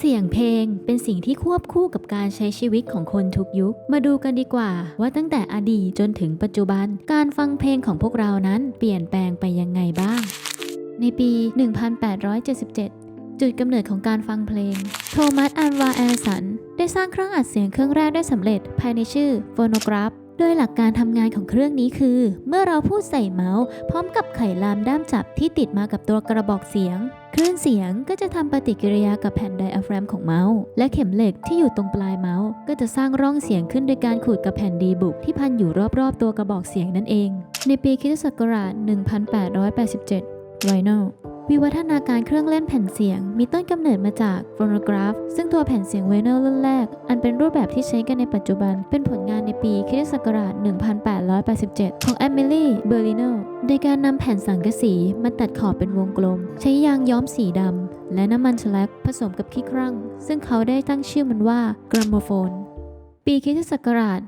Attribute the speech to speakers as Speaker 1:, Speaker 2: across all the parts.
Speaker 1: เสียงเพลงเป็นสิ่งที่ควบคู่กับการใช้ชีวิตของคนทุกยุค มาดูกันดีกว่า ว่าตั้งแต่อดีตจนถึงปัจจุบัน การฟังเพลงของพวกเรานั้นเปลี่ยนแปลงไปยังไงบ้าง ในปี 1877จุดกำเนิดของการฟังเพลง โทมัส อันวาแอสัน ได้สร้างเครื่องอัดเสียงเครื่องแรกได้สำเร็จภายในชื่อโฟโนกราฟ โดยหลักการทำงานของเครื่องนี้คือ เมื่อเราพูดใส่เมาส์ พร้อมกับไขลามด้ามจับที่ติดมากับตัวกระบอกเสียง คลื่นเสียงก็จะทำปฏิกิริยากับแผ่นไดอะแฟรมของเมาส์ และเข็มเหล็กที่อยู่ตรงปลายเมาส์ ก็จะสร้างร่องเสียงขึ้นโดยการขูดกับแผ่นดีบุกที่พันอยู่รอบๆ ตัวกระบอกเสียงนั่นเอง ในปีคศ 1887 ไวโน วิวัฒนาการเครื่องเล่นแผ่นเสียง มีต้นกำเนิดมาจากโฟโนกราฟ ซึ่งตัวแผ่นเสียงไวโนลรุ่นแรก อันเป็นรูปแบบที่ใช้กันในปัจจุบัน เป็นผลงานในปีคริสตศักราช 1887 ของแอมิลี่ เบอร์ลิโนโดยการนำแผ่นสังกะสีมาตัดขอบเป็นวงกลม ใช้ยางย้อมสีดำและน้ำมันแฉลกผสมกับขี้ครั่ง ซึ่งเขาได้ตั้งชื่อมันว่ากราโมโฟน ปีคริสตศักราช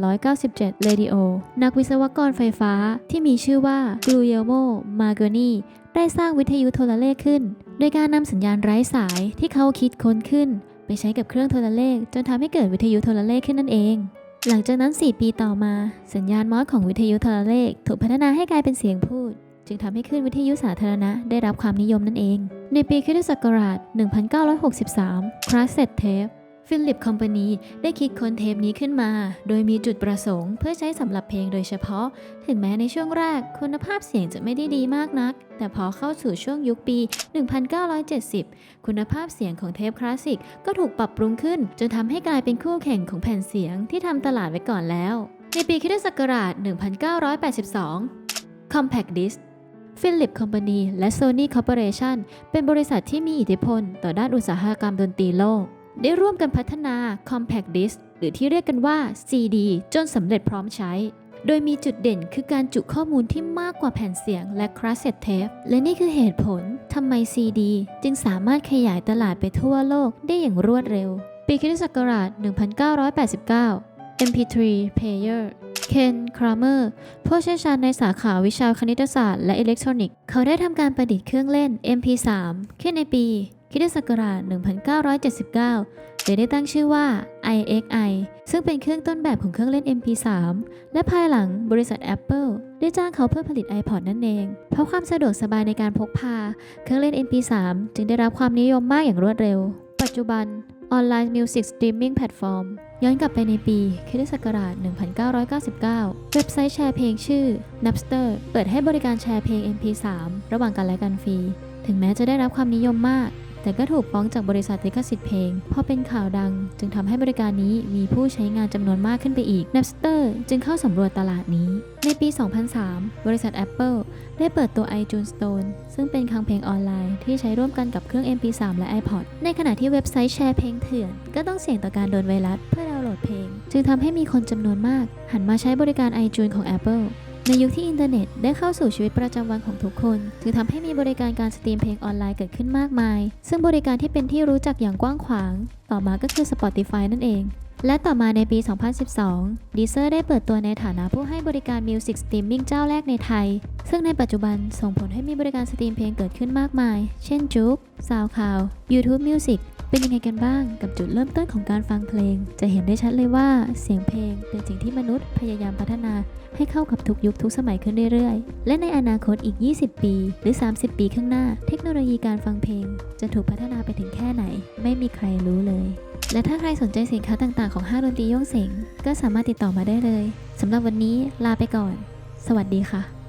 Speaker 1: 1897 เรดิโอ นักวิศวกรไฟฟ้าที่มีชื่อว่ากลูเยโม มาโกนีได้สร้างวิทยุโทรเลขขึ้น โดยการนำสัญญาณไร้สายที่เขาคิดค้นขึ้น ไปใช้กับเครื่องโทรเลข จนทำให้เกิดวิทยุโทรเลขขึ้นนั่นเอง หลังจากนั้น 4 ปีต่อมา สัญญาณมอสของวิทยุโทรเลข ถูกพัฒนาให้กลายเป็นเสียงพูด จึงทำให้คลื่นวิทยุสาธารณะได้รับความนิยมนั่นเอง ในปีคริสตศักราช 1963คราสเซตเทป ฟิลิปคอมพานีได้คิดค้นเทปนี้ขึ้นมา โดยมีจุดประสงค์เพื่อใช้สำหรับเพลงโดยเฉพาะ ถึงแม้ในช่วงแรกคุณภาพเสียงจะไม่ได้ดีมากนัก แต่พอเข้าสู่ช่วงยุคปี 1970 คุณภาพเสียงของเทปคลาสสิกก็ถูกปรับปรุงขึ้น จนทำให้กลายเป็นคู่แข่งของแผ่นเสียงที่ทำตลาดไว้ก่อนแล้ว ในปีคิศักราช 1982 Compact Disc ฟิลิปคอมพานีและ Sony Corporation เป็นบริษัทที่มีอิทธิพลต่อด้านอุตสาหกรรมดนตรีโลก ได้ร่วมกันพัฒนา Compact Disc หรือที่เรียกกันว่า CD จนสำเร็จพร้อมใช้ โดยมีจุดเด่นคือการจุข้อมูลที่มากกว่าแผ่นเสียงและคาสเซ็ตเทปและนี่คือเหตุผลทำไม CD จึงสามารถขยายตลาดไปทั่วโลกได้อย่างรวดเร็ว ปีคริสตศักราช 1989 MP3 Player เคนครามเมอร์ผู้เชี่ยวชาญในสาขาวิชาคณิตศาสตร์และอิเล็กทรอนิกส์ เขาได้ทำการประดิษฐ์เครื่องเล่น MP3 ขึ้นในปี คริสตศักราช 1979 โดยได้ตั้งชื่อว่า iXi ซึ่งเป็นเครื่องต้นแบบของเครื่องเล่น MP3 และภายหลังบริษัท Apple ได้จ้างเขาเพื่อผลิต iPod นั่นเอง เพราะความสะดวกสบายในการพกพา เครื่องเล่น MP3 จึงได้รับความนิยมมากอย่างรวดเร็ว ปัจจุบันออนไลน์มิวสิกสตรีมมิ่งแพลตฟอร์มย้อนกลับไปในปีคิศักราช 1999 เว็บไซต์แชร์เพลงชื่อ Napster เปิดให้บริการแชร์เพลง MP3 ระหว่างกันและกันฟรี ถึงแม้จะได้รับความนิยมมาก แต่ก็ถูกฟ้องจากบริษัทลิขสิทธิ์เพลงพอเป็นข่าวดัง จึงทำให้บริการนี้มีผู้ใช้งานจำนวนมากขึ้นไปอีก Napster จึงเข้าสำรวจตลาดนี้ ในปี 2003 บริษัท Apple ได้เปิดตัว iTunes Store ซึ่งเป็นคลังเพลงออนไลน์ที่ใช้ร่วมกันกับเครื่อง MP3 และ iPod ในขณะที่เว็บไซต์แชร์เพลงเถื่อน ก็ต้องเสี่ยงต่อการโดนไวรัสเพื่อดาวน์โหลดเพลง จึงทำให้มีคนจำนวนมาก หันมาใช้บริการ iTunes ของ Apple ในยุคที่อินเทอร์เน็ตได้เข้าสู่ชีวิตประจำวันของทุกคน จึงทำให้มีบริการการสตรีมเพลงออนไลน์เกิดขึ้นมากมาย ซึ่งบริการที่เป็นที่รู้จักอย่างกว้างขวาง ต่อมาก็คือ Spotify นั่นเอง และต่อมาในปี 2012 Deezer ได้เปิดตัวในฐานะผู้ให้บริการ Music Streaming เจ้าแรกในไทย ซึ่งในปัจจุบันส่งผลให้มีบริการสตรีมเพลงเกิดขึ้นมากมาย เช่นจุก SoundCloud YouTube Music เป็นยังไงกันบ้างกับจุดเริ่มต้นของการฟังเพลง จะเห็นได้ชัดเลยว่าเสียงเพลงเป็นสิ่งที่มนุษย์พยายามพัฒนาให้เข้ากับทุกยุคทุกสมัยขึ้นเรื่อยๆ และในอนาคตอีก 20 ปี หรือ 30 ปีข้างหน้า เทคโนโลยีการฟังเพลง จะถูกพัฒนาไปถึงแค่ไหน ไม่มีใครรู้เลย และถ้าใครสนใจสินค้าต่างๆของห้างดนตรีโย่งเสงก็สามารถติดต่อมาได้เลยสำหรับวันนี้ลาไปก่อน สวัสดีค่ะ